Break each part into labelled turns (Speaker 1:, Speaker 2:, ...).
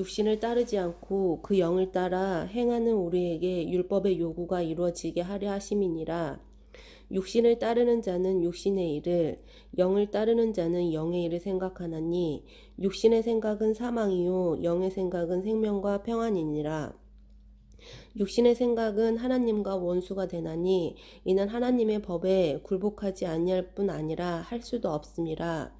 Speaker 1: 육신을 따르지 않고 그 영을 따라 행하는 우리에게 율법의 요구가 이루어지게 하려 하심이니라. 육신을 따르는 자는 육신의 일을, 영을 따르는 자는 영의 일을 생각하나니 육신의 생각은 사망이요 영의 생각은 생명과 평안이니라. 육신의 생각은 하나님과 원수가 되나니 이는 하나님의 법에 굴복하지 아니할 뿐 아니라 할 수도 없음이라.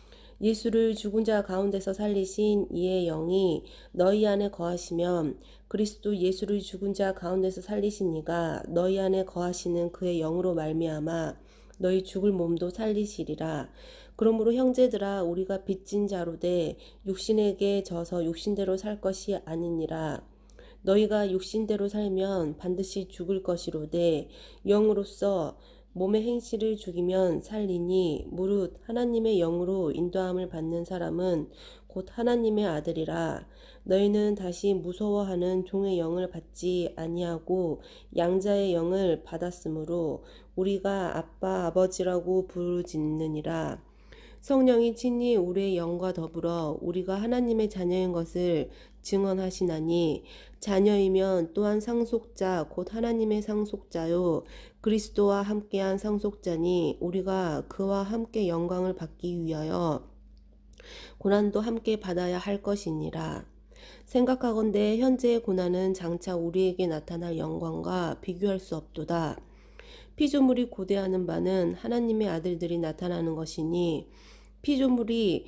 Speaker 1: 예수를 죽은 자 가운데서 살리신 이의 영이 너희 안에 거하시면 그리스도 예수를 죽은 자 가운데서 살리신 이가 너희 안에 거하시는 그의 영으로 말미암아 너희 죽을 몸도 살리시리라. 그러므로 형제들아 우리가 빚진 자로 돼 육신에게 져서 육신대로 살 것이 아니니라. 너희가 육신대로 살면 반드시 죽을 것이로되 영으로서 몸의 행실을 죽이면 살리니 무릇 하나님의 영으로 인도함을 받는 사람은 곧 하나님의 아들이라. 너희는 다시 무서워하는 종의 영을 받지 아니하고 양자의 영을 받았으므로 우리가 아빠 아버지라고 부르짖느니라. 성령이 친히 우리의 영과 더불어 우리가 하나님의 자녀인 것을 증언하시나니 자녀이면 또한 상속자 곧 하나님의 상속자요 그리스도와 함께한 상속자니 우리가 그와 함께 영광을 받기 위하여 고난도 함께 받아야 할 것이니라. 생각하건대 현재의 고난은 장차 우리에게 나타날 영광과 비교할 수 없도다. 피조물이 고대하는 바는 하나님의 아들들이 나타나는 것이니 피조물이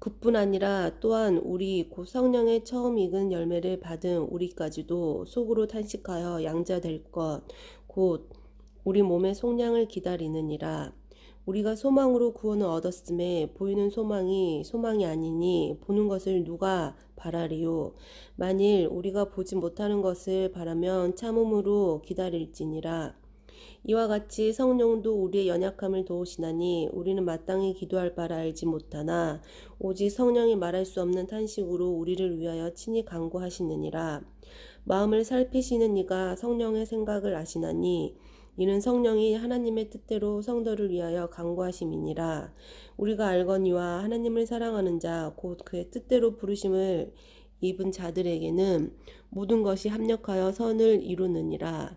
Speaker 1: 그뿐 아니라 또한 우리 곧 성령의 처음 익은 열매를 받은 우리까지도 속으로 탄식하여 양자 될 것 곧 우리 몸의 속량을 기다리느니라. 우리가 소망으로 구원을 얻었음에 보이는 소망이 소망이 아니니 보는 것을 누가 바라리요? 만일 우리가 보지 못하는 것을 바라면 참음으로 기다릴지니라 이와 같이 성령도 우리의 연약함을 도우시나니 우리는 마땅히 기도할 바를 알지 못하나 오직 성령이 말할 수 없는 탄식으로 우리를 위하여 친히 간구하시느니라. 마음을 살피시는 이가 성령의 생각을 아시나니 이는 성령이 하나님의 뜻대로 성도를 위하여 간구하심이니라. 우리가 알거니와 하나님을 사랑하는 자 곧 그의 뜻대로 부르심을 입은 자들에게는 모든 것이 합력하여 선을 이루느니라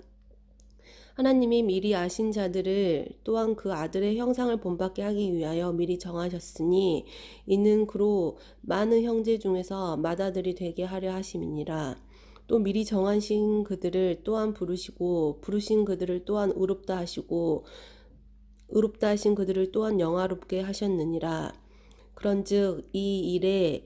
Speaker 1: 하나님이 미리 아신 자들을 또한 그 아들의 형상을 본받게 하기 위하여 미리 정하셨으니 이는 그로 많은 형제 중에서 맏아들이 되게 하려 하심이니라. 또 미리 정하신 그들을 또한 부르시고 부르신 그들을 또한 의롭다 하시고 의롭다 하신 그들을 또한 영화롭게 하셨느니라. 그런즉 이 일에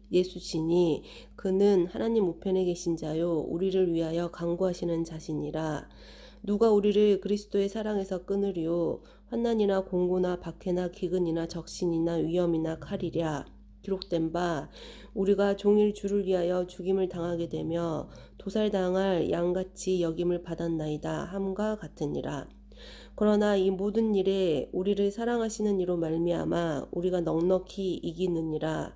Speaker 1: 예수시니 그는 하나님 우편에 계신 자요 우리를 위하여 간구하시는 자시니라. 누가 우리를 그리스도의 사랑에서 끊으리요? 환난이나 공고나 박해나 기근이나 적신이나 위험이나 칼이랴. 기록된 바 우리가 종일 주를 위하여 죽임을 당하게 되며 도살당할 양같이 여김을 받았나이다 함과 같으니라. 그러나 이 모든 일에 우리를 사랑하시는 이로 말미암아 우리가 넉넉히 이기느니라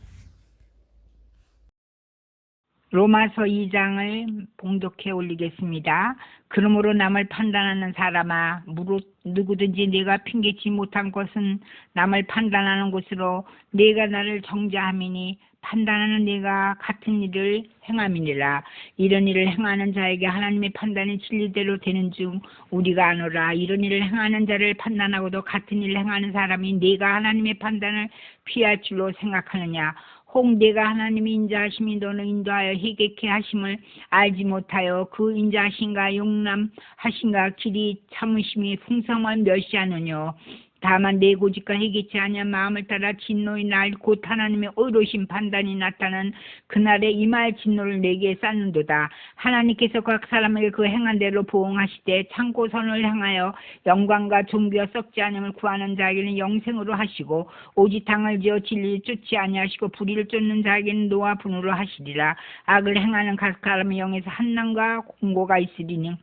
Speaker 2: 로마서 2장을 봉독해 올리겠습니다. 그러므로 남을 판단하는 사람아 무릇 누구든지 내가 핑계치 못한 것은 남을 판단하는 것으로 내가 나를 정죄함이니 판단하는 내가 같은 일을 행함이니라. 이런 일을 행하는 자에게 하나님의 판단이 진리대로 되는 중 우리가 아노라. 이런 일을 행하는 자를 판단하고도 같은 일을 행하는 사람이 내가 하나님의 판단을 피할 줄로 생각하느냐 혹 내가 하나님이 인자하심이 너는 인도하여 희게케 하심을 알지 못하여 그 인자하신가 용남하신가 길이 참으심이 풍성한 멸시하느뇨 다만 내 고집과 희게치 아니한 마음을 따라 진노의 날 곧 하나님의 의로신 판단이 나타난 그날에 이마의 진노를 내게 쌓는도다. 하나님께서 각 사람에게 그 행한 대로 보응하시되 참고 선을 향하여 영광과 존귀와 썩지 않음을 구하는 자에게는 영생으로 하시고 오직 당을 지어 진리를 쫓지 아니하시고 불의를 쫓는 자에게는 노와 분으로 하시리라. 악을 행하는 각 사람의 영에서 한난과 공고가 있으리니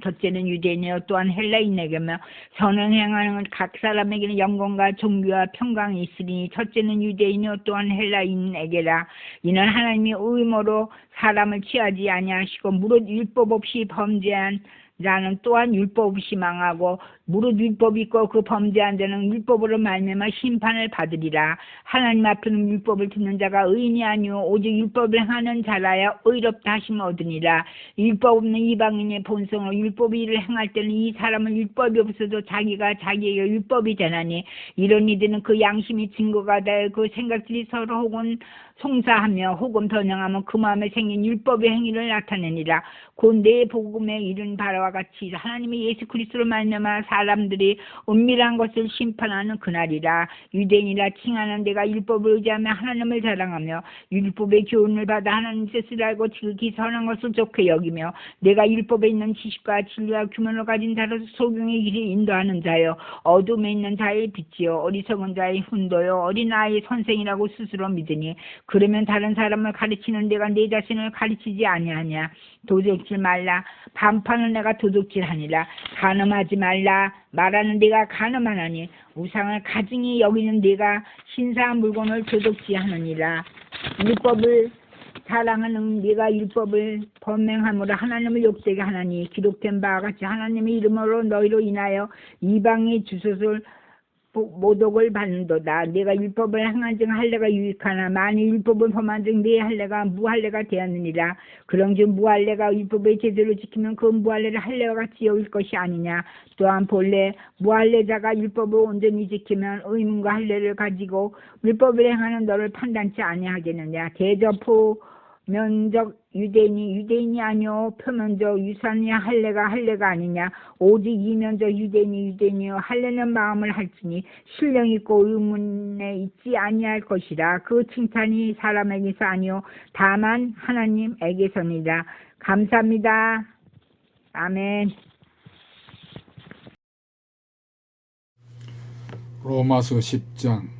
Speaker 2: 첫째는 유대인이요 또한 헬라인에게며 선을 행하는 각 사람에게는 영광과 존귀와 평강이 있으니 첫째는 유대인이요 또한 헬라인에게라. 이는 하나님이 의무로 사람을 취하지 아니하시고 무릇 율법 없이 범죄한 자는 또한 율법 없이 망하고 무릇 율법이 있고 그 범죄한 자는 율법으로 말미암아 심판을 받으리라. 하나님 앞에는 율법을 듣는 자가 의인이 아니오 오직 율법을 하는 자라야 의롭다 하심을 얻으니라. 율법 없는 이방인의 본성으로 율법의 일을 행할 때는 이 사람은 율법이 없어도 자기가 자기에게 율법이 되나니 이런 이들은 그 양심이 증거가 될그 생각들이 서로 혹은 송사하며 혹은 변형하면 그 마음에 생긴 율법의 행위를 나타내니라. 곧내 복음에 이른 바와 같이 하나님의 예수 그리스도로 말미암아 사람들이 은밀한 것을 심판하는 그날이라 유대인이라 칭하는 데가 율법을 의지하며 하나님을 자랑하며 율법의 교훈을 받아 하나님 뜻을 알고 지극히 선한 것을 좋게 여기며 내가 율법에 있는 지식과 진리와 규명을 가진 자로서 소경의 길을 인도하는 자요 어둠에 있는 자의 빛이요 어리석은 자의 훈도요 어린아이의 선생이라고 스스로 믿으니 그러면 다른 사람을 가르치는 내가 내 자신을 가르치지 아니하냐 도둑질 말라. 반판을 내가 도둑질하니라. 간음하지 말라 말하는 내가 간음하나니 우상을 가증히 여기는 내가 신사한 물건을 도둑질하느니라. 율법을 사랑하는 네가 율법을 범행함으로 하나님을 욕되게 하나니 기록된 바와 같이 하나님의 이름으로 너희로 인하여 이방의 주소를 보- 모독을 받는도다. 내가 율법을 행한즉 할례가 유익하나 만일 율법을 범한즉 네 할례가 무할례가 되었느니라. 그런즉 무할례가 율법을 제대로 지키면 그 무할례를 할례와 같이 여길 것이 아니냐. 또한 본래 무할례자가 율법을 온전히 지키면 의문과 할례를 가지고 율법을 행하는 너를 판단치 아니하겠느냐. 대저포 면적 유대인이 유대인이 아니요 표면적 유산이 할례가 할례가 아니냐. 오직 이면적 유대인이 유대인이요. 할례는 마음을 할지니 신령 있고 의문에 있지 아니할 것이라. 그 칭찬이 사람에게서 아니요 다만 하나님에게서니라. 감사합니다. 아멘.
Speaker 3: 로마서 10장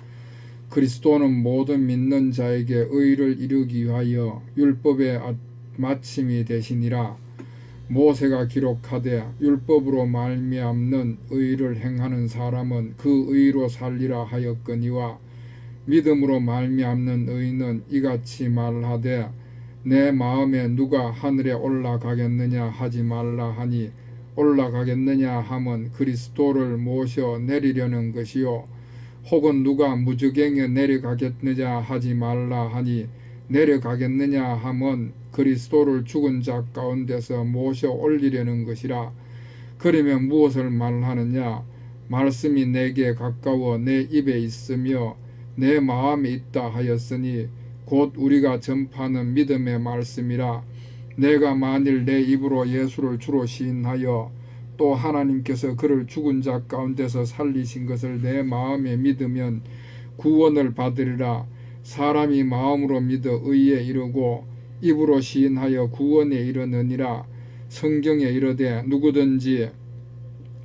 Speaker 3: 그리스도는 모든 믿는 자에게 의를 이루기 위하여 율법의 아- 마침이 되시니라. 모세가 기록하되 율법으로 말미암는 의를 행하는 사람은 그 의로 살리라 하였거니와 믿음으로 말미암는 의는 이같이 말하되 내 마음에 누가 하늘에 올라가겠느냐 하지 말라 하니 올라가겠느냐 함은 그리스도를 모셔 내리려는 것이요 혹은 누가 무주갱에 내려가겠느냐 하지 말라 하니 내려가겠느냐 함은 그리스도를 죽은 자 가운데서 모셔 올리려는 것이라. 그러면 무엇을 말하느냐? 말씀이 내게 가까워 내 입에 있으며 내 마음에 있다 하였으니 곧 우리가 전파하는 믿음의 말씀이라. 내가 만일 내 입으로 예수를 주로 시인하여 또 하나님께서 그를 죽은 자 가운데서 살리신 것을 내 마음에 믿으면 구원을 받으리라. 사람이 마음으로 믿어 의에 이르고 입으로 시인하여 구원에 이르느니라. 성경에 이르되 누구든지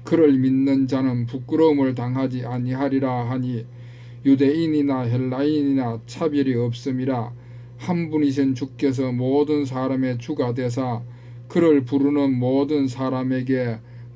Speaker 3: 그를 믿는 자는 부끄러움을 당하지 아니하리라 하니 유대인이나 헬라인이나 차별이 없음이라. 한 분이신 주께서 모든 사람의 주가 되사 그를 부르는 모든 사람에게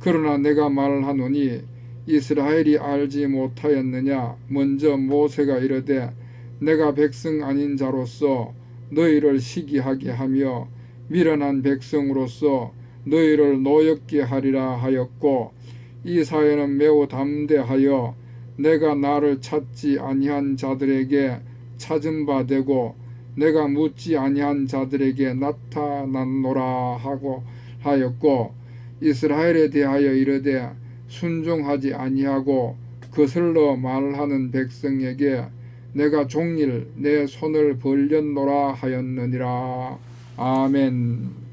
Speaker 3: 그러나 내가 말하노니 이스라엘이 알지 못하였느냐? 먼저 모세가 이르되 내가 백성 아닌 자로서 너희를 시기하게 하며 미련한 백성으로서 너희를 노엽게 하리라 하였고 이 사회는 매우 담대하여 내가 나를 찾지 아니한 자들에게 찾은 바 되고 내가 묻지 아니한 자들에게 나타났노라 하고 하였고 이스라엘에 대하여 이르되 순종하지 아니하고 거슬러 말하는 백성에게 내가 종일 내 손을 벌렸노라 하였느니라. 아멘.